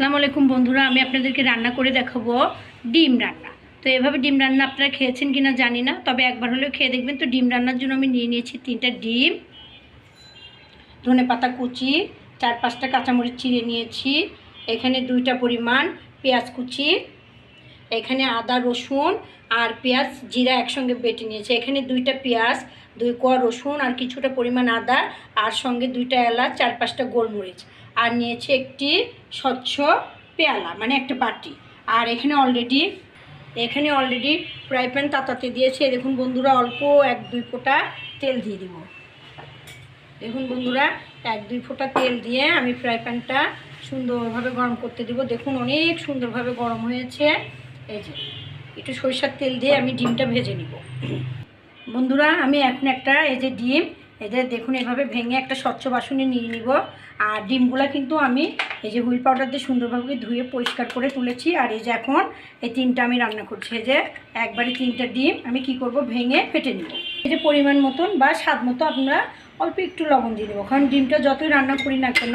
আসসালামু আলাইকুম বন্ধুরা, আমি আপনাদেরকে রান্না করে দেখাবো ডিম রান্না। তো এভাবে ডিম রান্না আপনারা খেয়েছেন কিনা জানি না, তবে একবার হলেও খেয়ে দেখবেন। তো ডিম রান্নার জন্য আমি নিয়ে নিয়েছি তিনটা ডিম, ধনে পাতা কুচি, চার পাঁচটা কাঁচামরিচ চিড়ে নিয়েছি, এখানে দুইটা পরিমাণ পেঁয়াজ কুচি, এখানে আদা, রসুন আর পেঁয়াজ, জিরা একসঙ্গে বেটে নিয়েছে। এখানে দুইটা পেঁয়াজ, দুই কোয়া রসুন আর কিছুটা পরিমাণ আদা, আর সঙ্গে দুইটা এলাচ, চার পাঁচটা গোলমরিচ। আর নিয়েছে একটি স্বচ্ছ পেয়ালা মানে একটা বাটি। আর এখানে অলরেডি এখানে অলরেডি ফ্রাই প্যান তাতাতে দিয়েছে। দেখুন বন্ধুরা, অল্প এক দুই ফোঁটা তেল দিয়ে দিব। দেখুন বন্ধুরা, এক দুই ফোঁটা তেল দিয়ে আমি ফ্রাই প্যানটা সুন্দরভাবে গরম করতে দিব। দেখুন অনেক সুন্দরভাবে গরম হয়েছে। এই যে, একটু সরিষার তেল দিয়ে আমি ডিমটা ভেজে নিব। বন্ধুরা, আমি এখন একটা এই যে ডিম এদের দেখুন, এভাবে ভেঙে একটা স্বচ্ছ বাসনে নিয়ে নিব। আর ডিমগুলো কিন্তু আমি এই যে হুইল পাউডার দিয়ে সুন্দরভাবে ধুয়ে পরিষ্কার করে তুলেছি। আর এই যে এখন এই তিনটা আমি রান্না করছি। এই যে একবারে তিনটা ডিম আমি কি করব? ভেঙে ফেটে নিব। এই যে পরিমাণ মতন বা স্বাদ মতো আপনারা অল্প একটু লবণ দিয়ে দেবো কারণ ডিমটা যতই রান্না করি না কেন,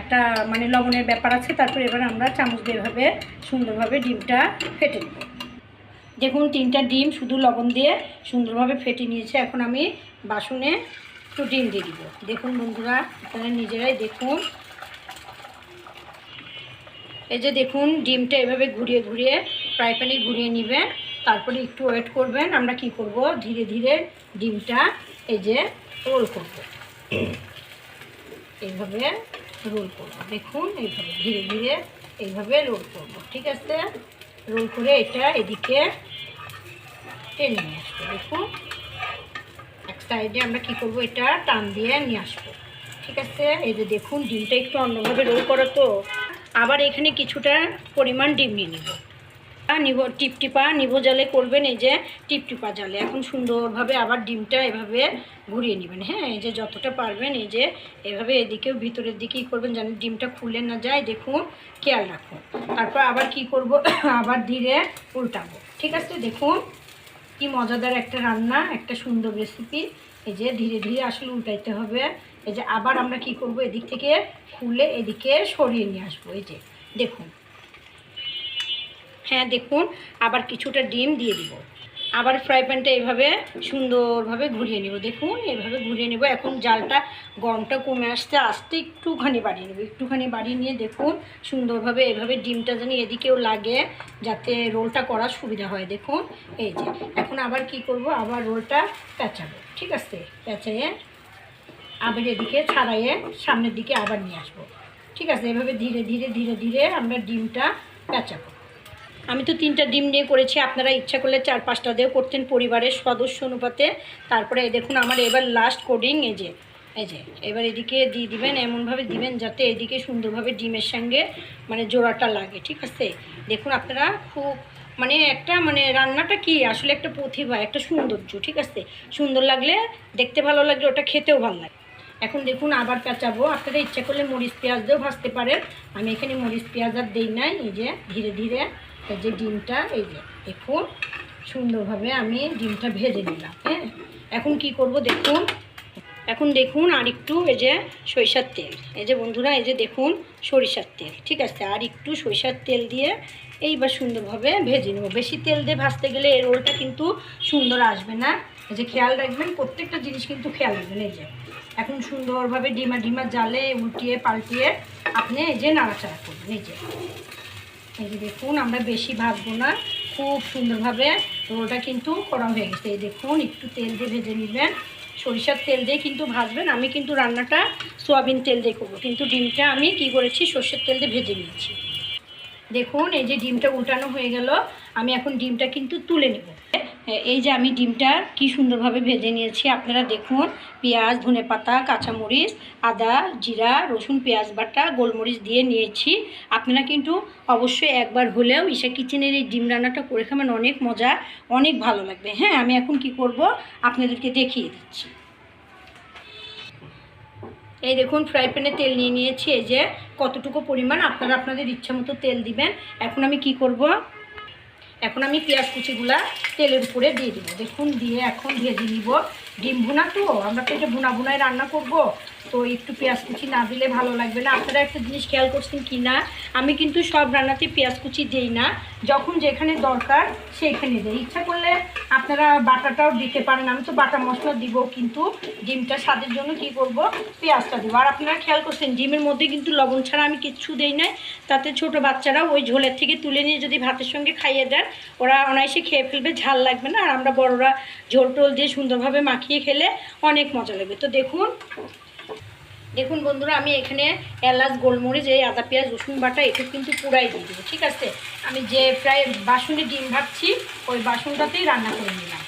একটা মানে লবণের ব্যাপার আছে, তারপর এবার আমরা চামচ দিয়ে এভাবে সুন্দরভাবে ডিমটা ফেটে নেব। দেখুন, তিনটা ডিম শুধু লবণ দিয়ে সুন্দরভাবে ফেটে নিয়েছে। এখন আমি বাসনে একটু ডিম দিয়ে দিব। দেখুন বন্ধুরা আপনারা নিজেরাই দেখুন। এই যে দেখুন, ডিমটা এভাবে ঘুরিয়ে ঘুরিয়ে ফ্রাই প্যানে ঘুরিয়ে নেবেন। তারপরে একটু ওয়েট করবেন, আমরা কি করব? ধীরে ধীরে ডিমটা এই যে রোল করব। এইভাবে রোল করব। দেখুন, এইভাবে ধীরে ধীরে এইভাবে রোল করব। ঠিক আছে? রোল করে এটা এদিকে টেনে নিয়ে আসব। দেখুন। সাইডে আমরা কি করব, এটা টান দিয়ে নিয়ে আসব। ঠিক আছে? এই যে দেখুন, ডিমটা একটু অন্যভাবে রোল করা তো। আবার এখানে কিছুটা পরিমাণ ডিম নিয়ে নিব। নিব, টিপটিপা নিব জালে করবেন, এই যে টিপটিপা জালে। এখন সুন্দরভাবে আবার ডিমটা এভাবে ঘুরিয়ে নেবেন। হ্যাঁ এই যে যতটা পারবেন, এই যে এভাবে এদিকেও ভিতরের দিকেই করবেন, যেন ডিমটা খুলে না যায়। দেখুন, খেয়াল রাখুন। তারপর আবার কি করব, আবার ধীরে উল্টাবো। ঠিক আছে? দেখুন। কি মজাদার একটা রান্না, একটা সুন্দর রেসিপি এই যে ধীরে ধীরে আসলে উল্টাইতে হবে। এই যে আবার আমরা কি করব? এদিক থেকে খুলে এদিকে সরিয়ে নিয়ে আসব। এই যে, দেখুন। হ্যাঁ দেখুন, আবার কিছুটা ডিম দিয়ে দিব। আবার ফ্রাই প্যানটা এইভাবে সুন্দরভাবে ঘুরিয়ে নেব। দেখুন এইভাবে ঘুরিয়ে নেব। এখন জালটা গরমটা কমে আসতে আসতে একটুখানি বাড়িয়ে নেব। একটুখানি বাড়িয়ে নিয়ে দেখুন, সুন্দরভাবে এভাবে ডিমটা যেন এদিকেও লাগে, যাতে রোলটা করার সুবিধা হয়। দেখুন, এই যে, এখন আবার কি করব? আবার রোলটা পেঁচাবো, ঠিক আছে? পেঁচাইয়ে আবার এদিকে ছাড়াইয়ে সামনের দিকে আবার নিয়ে আসব। ঠিক আছে? এভাবে ধীরে ধীরে ধীরে ধীরে আমরা ডিমটা পেঁচাবো। আমি তো তিনটা ডিম নিয়ে করেছি, আপনারা ইচ্ছা করলে চার পাঁচটা দিয়েও করতেন পরিবারের সদস্য অনুপাতে। তারপরে দেখুন, আমার এবার লাস্ট কোডিং এই যে এই যে, এবার এদিকে দিয়ে দিবেন, এমনভাবে দিবেন যাতে এদিকে সুন্দরভাবে ডিমের সঙ্গে মানে জোড়াটা লাগে, ঠিক আছে? দেখুন, আপনারা খুব মানে একটা মানে রান্নাটা কি? আসলে একটা প্রতিভা, একটা সৌন্দর্য, ঠিক আছে? সুন্দর লাগলে, দেখতে ভালো লাগলে ওটা খেতেও ভালো লাগে। এখন দেখুন, আবার পেঁচাবো। আপনারা ইচ্ছা করলে মরিচ পেঁয়াজ দিয়েও ভাজতে পারেন। আমি এখানে মরিচ পেঁয়াজ আর দিই নাই, এই যে, ধীরে ধীরে। এই যে ডিমটা, এই যে দেখুন, সুন্দরভাবে আমি ডিমটা ভেজে নিলাম হ্যাঁ? এখন কি করব দেখুন? এখন দেখুন আর একটু এই যে সরিষার তেল। এই যে বন্ধুরা, এই যে দেখুন সরিষার তেল, ঠিক আছে? আর একটু সরিষার তেল দিয়ে এইবার সুন্দরভাবে ভেজে নেব। বেশি তেল দিয়ে ভাজতে গেলে এই রোলটা কিন্তু সুন্দর আসবে না। এই যে খেয়াল রাখবেন, প্রত্যেকটা জিনিস কিন্তু খেয়াল রাখবেন, এই যে। এখন সুন্দরভাবে ডিমা ডিমা জালে উল্টিয়ে পাল্টিয়ে আপনি এই যে নাড়াচাড়া করবেন, এই যে। এই যে দেখুন, আমরা বেশি ভাজবো না, খুব সুন্দরভাবে রোলটা কিন্তু করা হয়ে গেছে। এই দেখুন, একটু তেল দিয়ে ভেজে নেবেন। সরিষার তেল দিয়ে কিন্তু ভাজবেন, আমি কিন্তু রান্নাটা সোয়াবিন তেল দিয়ে করব। কিন্তু ডিমটা আমি কি করেছি, সর্ষের তেল দিয়ে ভেজে নিয়েছি। দেখুন, এই যে ডিমটা উল্টানো হয়ে গেল, আমি এখন ডিমটা কিন্তু তুলে নেব। এই যে আমি ডিমটা কি সুন্দরভাবে ভেজে নিয়েছি, আপনারা দেখুন। পেঁয়াজ, ধনে পাতা, কাঁচামরিচ, আদা, জিরা, রসুন, পেঁয়াজ বাটা, গোলমরিচ দিয়ে নিয়েছি। আপনারা কিন্তু অবশ্যই একবার হলেও ঈশা কিচেনের এই ডিম রান্নাটা করে খাবেন, অনেক মজা, অনেক ভালো লাগবে। হ্যাঁ আমি এখন কি করব, আপনাদেরকে দেখিয়ে দিচ্ছি। এই দেখুন ফ্রাই প্যানে তেল নিয়ে নিয়েছি, এই যে কতটুকু পরিমাণ, আপনারা আপনাদের ইচ্ছা মতো তেল দিবেন। এখন আমি কি করব এখন আমি পেঁয়াজ কুচিগুলা তেলের উপরে দিয়ে দিব। দেখুন, দিয়ে এখন ভেজে নিব। ডিম ভুনা তো, আমরা তো এটা ভুনা ভুনায় রান্না করব। তো একটু পেঁয়াজ কুচি না দিলে ভালো লাগবে না। আপনারা একটা জিনিস খেয়াল করছেন কি না? আমি কিন্তু সব রান্নাতে পেঁয়াজ কুচি দিই না। যখন যেখানে দরকার সেইখানে দিই। ইচ্ছা করলে আপনারা বাটাটাও দিতে পারেন। আমি তো বাটা মশলা দিব কিন্তু ডিমটা স্বাদের জন্য কি করব? পেঁয়াজটা দেবো। আর আপনারা খেয়াল করছেন, ডিমের মধ্যে কিন্তু লবণ ছাড়া আমি কিচ্ছু দেই নাই। তাতে ছোট বাচ্চারা ওই ঝোলের থেকে তুলে নিয়ে যদি ভাতের সঙ্গে খাইয়ে দেন, ওরা অনায়াসে খেয়ে ফেলবে, ঝাল লাগবে না। আর আমরা বড়রা ঝোল টোল দিয়ে সুন্দরভাবে মাখিয়ে খেলে অনেক মজা লাগবে। তো দেখুন দেখুন বন্ধুরা, আমি এখানে এলাচ, গোলমরিচ, এই আদা, পেঁয়াজ, রসুন বাটা এটা কিন্তু পুরাই দিয়ে দেবো, ঠিক আছে? আমি যে প্রায় বাসনে ডিম ভাবছি ওই বাসনটাতেই রান্না করে নিলাম।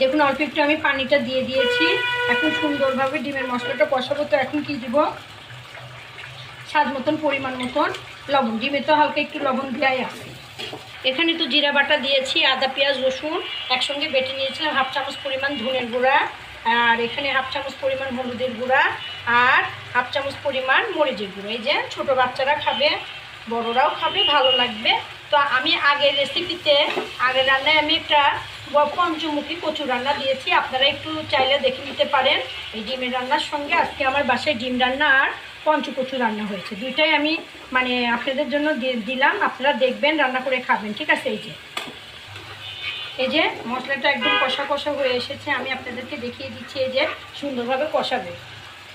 দেখুন, অল্প একটু আমি পানিটা দিয়ে দিয়েছি। এখন সুন্দরভাবে ডিমের মশলাটা কষাবো, তো এখন কি দিব? স্বাদ মতন, পরিমাণ মতন লবণ। ডিমে তো হালকা একটু লবণ দেওয়াই আছে। এখানে তো জিরা বাটা দিয়েছি, আদা, পেঁয়াজ, রসুন একসঙ্গে বেটে নিয়েছিলাম, হাফ চামচ পরিমাণ ধনের গুঁড়া, আর এখানে হাফ চামচ পরিমাণ হলুদের গুঁড়া আর হাফ চামচ পরিমাণ মরিচের গুঁড়ো। এই যে ছোটো বাচ্চারা খাবে, বড়রাও খাবে, ভালো লাগবে। তো আমি আগের রেসিপিতে আগের রান্নায় আমি একটা পঞ্চমুখী কচু রান্না দিয়েছি। আপনারা একটু চাইলে দেখে নিতে পারেন এই ডিমের রান্নার সঙ্গে। আজকে আমার বাসায় ডিম রান্না আর পঞ্চকচু রান্না হয়েছে। দুইটাই আমি মানে আপনাদের জন্য দিলাম। আপনারা দেখবেন, রান্না করে খাবেন। ঠিক আছে? এই যে। এই যে মশলাটা একদম কষা কষা হয়ে এসেছে। আমি আপনাদেরকে দেখিয়ে দিচ্ছি। এই যে সুন্দরভাবে কষাবে।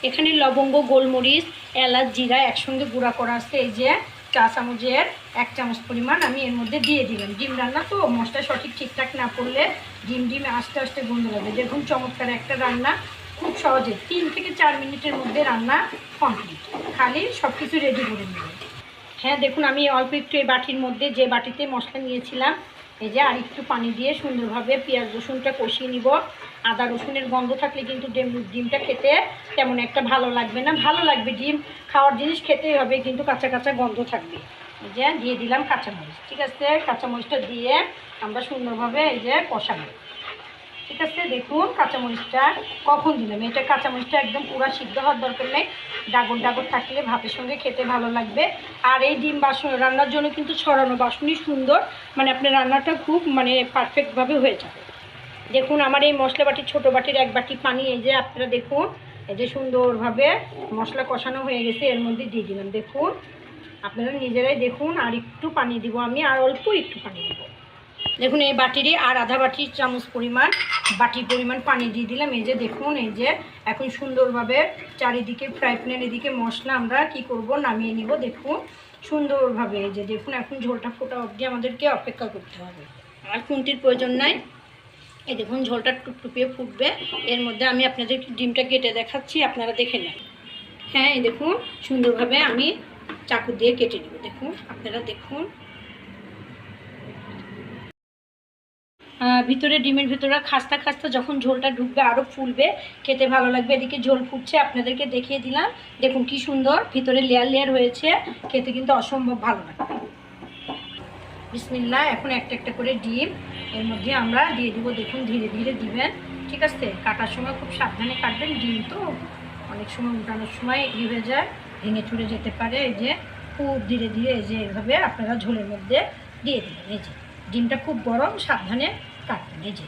এখানে লবঙ্গ, গোলমরিচ, এলাচ, জিরা একসঙ্গে গুঁড়া করা আছে। এই যে চা চামচের এক চামচ পরিমাণ আমি এর মধ্যে দিয়ে দিলাম। ডিম রান্না তো মশলা সঠিক ঠিকঠাক না করলে ডিম ডিম আস্তে আস্তে গন্ধ লাগবে দেখুন চমৎকার একটা রান্না, খুব সহজে। তিন থেকে চার মিনিটের মধ্যে রান্না কমপ্লিট খালি সব কিছু রেডি করে নেবেন হ্যাঁ দেখুন, আমি অল্প একটু এই বাটির মধ্যে যে বাটিতে মশলা নিয়েছিলাম, এই যে আর একটু পানি দিয়ে সুন্দরভাবে পেঁয়াজ রসুনটা কষিয়ে নিব। আদা রসুনের গন্ধ থাকলে কিন্তু ডিম, ডিমটা খেতে তেমন একটা ভালো লাগবে না। ভালো লাগবে ডিম খাওয়ার জিনিস খেতেই হবে, কিন্তু কাঁচা কাঁচা গন্ধ থাকবে। এই যে দিয়ে দিলাম কাঁচামরিচ, ঠিক আছে? কাঁচামরিচটা দিয়ে আমরা সুন্দরভাবে এই যে কষাবো। ঠিক আছে? দেখুন কাঁচামরিচটা কখন দিলাম? এটা কাঁচামরিচটা একদম পুরা সিদ্ধ হওয়ার দরকার নেই। ডাগর ডাগর থাকলে ভাতের সঙ্গে খেতে ভালো লাগবে। আর এই ডিম বাসন, রান্নার জন্য কিন্তু ছড়ানো বাসনই সুন্দর। মানে আপনার রান্নাটা খুব মানে পারফেক্টভাবে হয়ে যাবে। দেখুন, আমার এই মশলা বাটির ছোটো বাটির এক বাটি পানি, এই যে আপনারা দেখুন, এই যে সুন্দরভাবে মশলা কষানো হয়ে গেছে, এর মধ্যে দিয়ে দিলাম। দেখুন, আপনারা নিজেরাই দেখুন, আর একটু পানি দিব আমি, আর অল্প একটু পানি দিব। দেখুন, এই বাটিরই আর আধা বাটি চামচ পরিমাণ বাটি পরিমাণ পানি দিয়ে দিলাম। এই যে দেখুন, এই যে এখন সুন্দরভাবে চারিদিকে, ফ্রাই প্যানের এদিকে মশলা আমরা কি করব, নামিয়ে নিব। দেখুন, সুন্দরভাবে এই যে দেখুন, এখন ঝোলটা ফোটা অবধি আমাদেরকে অপেক্ষা করতে হবে। আর খুন্তির প্রয়োজন নাই। এই দেখুন, ঝোলটা টুপটুপিয়ে ফুটবে। এর মধ্যে আমি আপনাদের ডিমটা কেটে দেখাচ্ছি, আপনারা দেখে নেন। হ্যাঁ এই দেখুন, সুন্দরভাবে আমি চাকু দিয়ে কেটে নেব। দেখুন, আপনারা দেখুন। ভিতরে ডিমের ভিতরে খাস্তা খাস্তা যখন ঝোলটা ঢুকবে আরও ফুলবে, খেতে ভালো লাগবে। এদিকে ঝোল ফুটছে, আপনাদেরকে দেখিয়ে দিলাম। দেখুন, কি সুন্দর, ভিতরে লেয়ার লেয়ার হয়েছে। খেতে কিন্তু অসম্ভব ভালো লাগবে। বিসমিল্লা এখন একটা একটা করে ডিম এর মধ্যে আমরা দিয়ে দিব, দেখুন ধীরে ধীরে দিবেন, ঠিক আছে? কাটার সময় খুব সাবধানে কাটবেন, ডিম তো অনেক সময় উঠানোর সময় ই হয়ে যায়, ভেঙে চুরে যেতে পারে, এই যে খুব ধীরে ধীরে এই যে এভাবে আপনারা ঝোলের মধ্যে দিয়ে দেবেন, এই যে ডিমটা খুব গরম, সাবধানে কাটবেন, এই যে।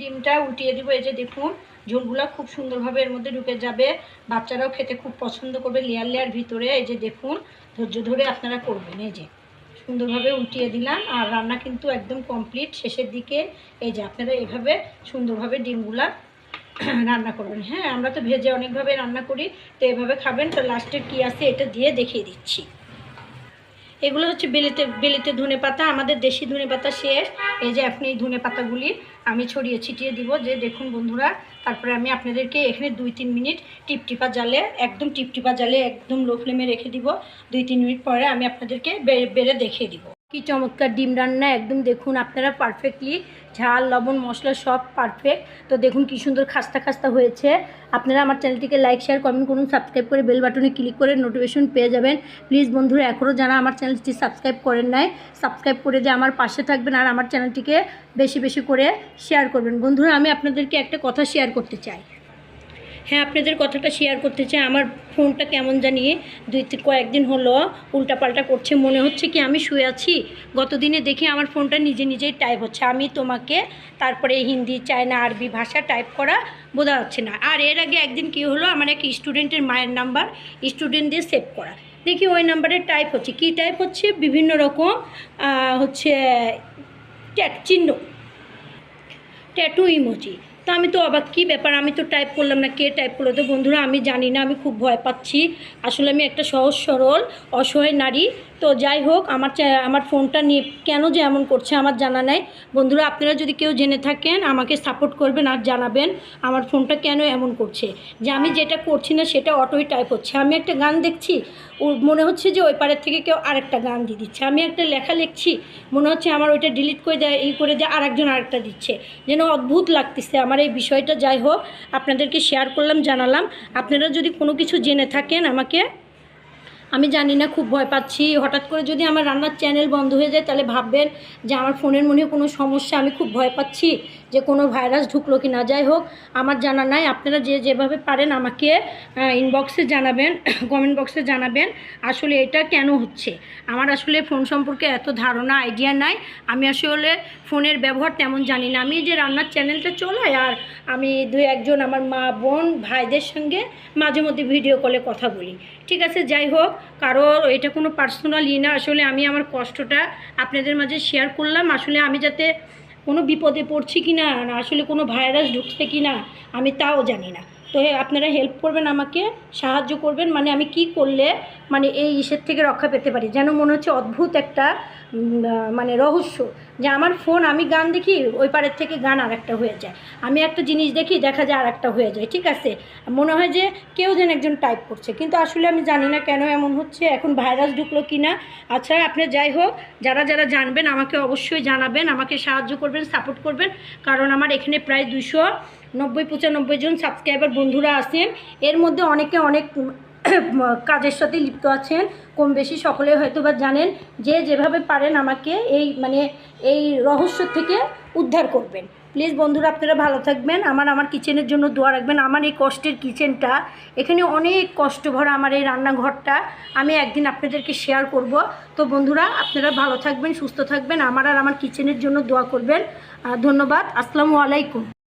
ডিমটা উল্টিয়ে দিব, এই যে দেখুন, ঝোলগুলো খুব সুন্দরভাবে এর মধ্যে ঢুকে যাবে, বাচ্চারাও খেতে খুব পছন্দ করবে, লেয়ার লেয়ার ভিতরে, এই যে দেখুন, ধৈর্য ধরে আপনারা করবেন, এই যে। সুন্দরভাবে উল্টিয়ে দিলাম আর রান্না কিন্তু একদম কমপ্লিট শেষের দিকে এই যে আপনারা এভাবে সুন্দরভাবে ডিমগুলা রান্না করবেন। হ্যাঁ আমরা তো ভেজে অনেকভাবে রান্না করি, তো এভাবে খাবেন। তো লাস্টে কী আছে এটা দিয়ে দেখিয়ে দিচ্ছি। এগুলো হচ্ছে বেলিতে বেলিতে ধনে পাতা আমাদের দেশি ধনে পাতা শেষ। এই যে আপনি এই ধনে পাতাগুলি আমি ছড়িয়ে ছিটিয়ে দিব যে দেখুন বন্ধুরা, তারপরে আমি আপনাদেরকে এখানে দুই তিন মিনিট টিপটিপা জালে, একদম টিপটিপা জালে একদম লো ফ্লেমে রেখে দিব। দুই তিন মিনিট পরে আমি আপনাদেরকে বেড়ে দেখিয়ে দিব। কি চমৎকার ডিম রান্না, একদম দেখুন আপনারা পারফেক্টলি ঝাল, লবণ, মশলা সব পারফেক্ট তো দেখুন কি সুন্দর খাস্তা খাস্তা হয়েছে। আপনারা আমার চ্যানেলটিকে লাইক শেয়ার কমেন্ট করুন সাবস্ক্রাইব করে বেল বাটনে ক্লিক করে নোটিফিকেশন পেয়ে যাবেন। প্লিজ বন্ধুরা এখনও যারা আমার চ্যানেলটি সাবস্ক্রাইব করেন নাই সাবস্ক্রাইব করে দিয়ে আমার পাশে থাকবেন আর আমার চ্যানেলটিকে বেশি বেশি করে শেয়ার করবেন। বন্ধুরা, আমি আপনাদেরকে একটা কথা শেয়ার করতে চাই। হ্যাঁ আপনাদের কথাটা শেয়ার করতে চাই। আমার ফোনটা কেমন জানিয়ে দুই কয়েকদিন হলো উল্টাপাল্টা করছে। মনে হচ্ছে কি আমি শুয়ে আছি। গত দিনে দেখি আমার ফোনটা নিজে নিজেই টাইপ হচ্ছে। আমি তোমাকে তারপরে হিন্দি, চায়না, আরবি ভাষা টাইপ করা বোঝা যাচ্ছে না। আর এর আগে একদিন কি হলো, আমার এক স্টুডেন্টের মায়ের নাম্বার স্টুডেন্ট দিয়ে সেভ করা। দেখি ওই নাম্বারে টাইপ হচ্ছে। কি টাইপ হচ্ছে? বিভিন্ন রকম হচ্ছে ট্যাগ চিহ্ন। ট্যাটু ইমোজি তো আমি তো অবাক, কী ব্যাপার? আমি তো টাইপ করলাম না, কে টাইপ করল? তো বন্ধুরা, আমি জানি না, আমি খুব ভয় পাচ্ছি। আসলে আমি একটা সহজ সরল, অসহায় নারী তো যাই হোক, আমার আমার ফোনটা নিয়ে কেন যে এমন করছে আমার জানা নাই। বন্ধুরা, আপনারা যদি কেউ জেনে থাকেন, আমাকে সাপোর্ট করবেন আর জানাবেন আমার ফোনটা কেন এমন করছে। যে আমি যেটা করছি না, সেটা অটোই টাইপ হচ্ছে। আমি একটা গান দেখছি ও মনে হচ্ছে যে ওই পারের থেকে কেউ আরেকটা গান দিয়ে দিচ্ছে। আমি একটা লেখা লিখছি, মনে হচ্ছে আমার ওইটা ডিলিট করে দেয় এই করে দেয়, আরেকজন আরেকটা দিচ্ছে। যেন অদ্ভুত লাগতেছে আমার এই বিষয়টা। যাই হোক, আপনাদেরকে শেয়ার করলাম, জানালাম। আপনারা যদি কোনো কিছু জেনে থাকেন আমাকে আমি জানি না, খুব ভয় পাচ্ছি। হঠাৎ করে যদি আমার রান্নার চ্যানেল বন্ধ হয়ে যায়, তাহলে ভাববেন যে আমার ফোনের মনে কোনো সমস্যা, আমি খুব ভয় পাচ্ছি। যে কোনো ভাইরাস ঢুকলো কি না যাই হোক, আমার জানা নাই। আপনারা যে যেভাবে পারেন আমাকে ইনবক্সে জানাবেন কমেন্ট বক্সে জানাবেন, আসলে এটা কেন হচ্ছে? আমার আসলে ফোন সম্পর্কে এত ধারণা আইডিয়া নাই। আমি আসলে ফোনের ব্যবহার তেমন জানি না। আমি যে রান্নার চ্যানেলটা চলাই, আর আমি দু একজন আমার মা, বোন, ভাইদের সঙ্গে মাঝে মধ্যে ভিডিও কলে কথা বলি। ঠিক আছে, যাই হোক কারও এটা কোনো পার্সোনাল ই না। আসলে আমি আমার কষ্টটা আপনাদের মাঝে শেয়ার করলাম। আসলে আমি যাতে কোনো বিপদে পড়ছি কি না আসলে কোনো ভাইরাস ঢুকছে কি না, আমি তাও জানি না। তো আপনারা হেল্প করবেন আমাকে, সাহায্য করবেন মানে আমি কি করলে মানে এই ইসের থেকে রক্ষা পেতে পারি। যেন মনে হচ্ছে অদ্ভুত একটা মানে রহস্য যে আমার ফোন, আমি গান দেখি, ওই পারের থেকে গান আর একটা হয়ে যায়। আমি একটা জিনিস দেখি, দেখা যায় আর একটা হয়ে যায়, ঠিক আছে? মনে হয় যে কেউ যেন একজন টাইপ করছে। কিন্তু আসলে আমি জানি না কেন এমন হচ্ছে, এখন ভাইরাস ঢুকলো কি না আচ্ছা আপনি যাই হোক, যারা যারা জানবেন, আমাকে অবশ্যই জানাবেন, আমাকে সাহায্য করবেন সাপোর্ট করবেন। কারণ আমার এখানে প্রায় দুশো নব্বই, পঁচানব্বই জন সাবস্ক্রাইবার বন্ধুরা আছেন। এর মধ্যে অনেকে অনেক কাজের সাথে লিপ্ত আছেন, কম বেশি সকলে হয়তো বা জানেন যে যেভাবে পারেন আমাকে এই মানে এই রহস্য থেকে উদ্ধার করবেন। প্লিজ বন্ধুরা, আপনারা ভালো থাকবেন। আমার আমার কিচেনের জন্য দোয়া রাখবেন। আমার এই কষ্টের কিচেনটা এখানে অনেক কষ্ট ভরা আমার এই রান্নাঘরটা আমি একদিন আপনাদেরকে শেয়ার করব। তো বন্ধুরা, আপনারা ভালো থাকবেন, সুস্থ থাকবেন। আমার আর আমার কিচেনের জন্য দোয়া করবেন। ধন্যবাদ। আসসালামু আলাইকুম।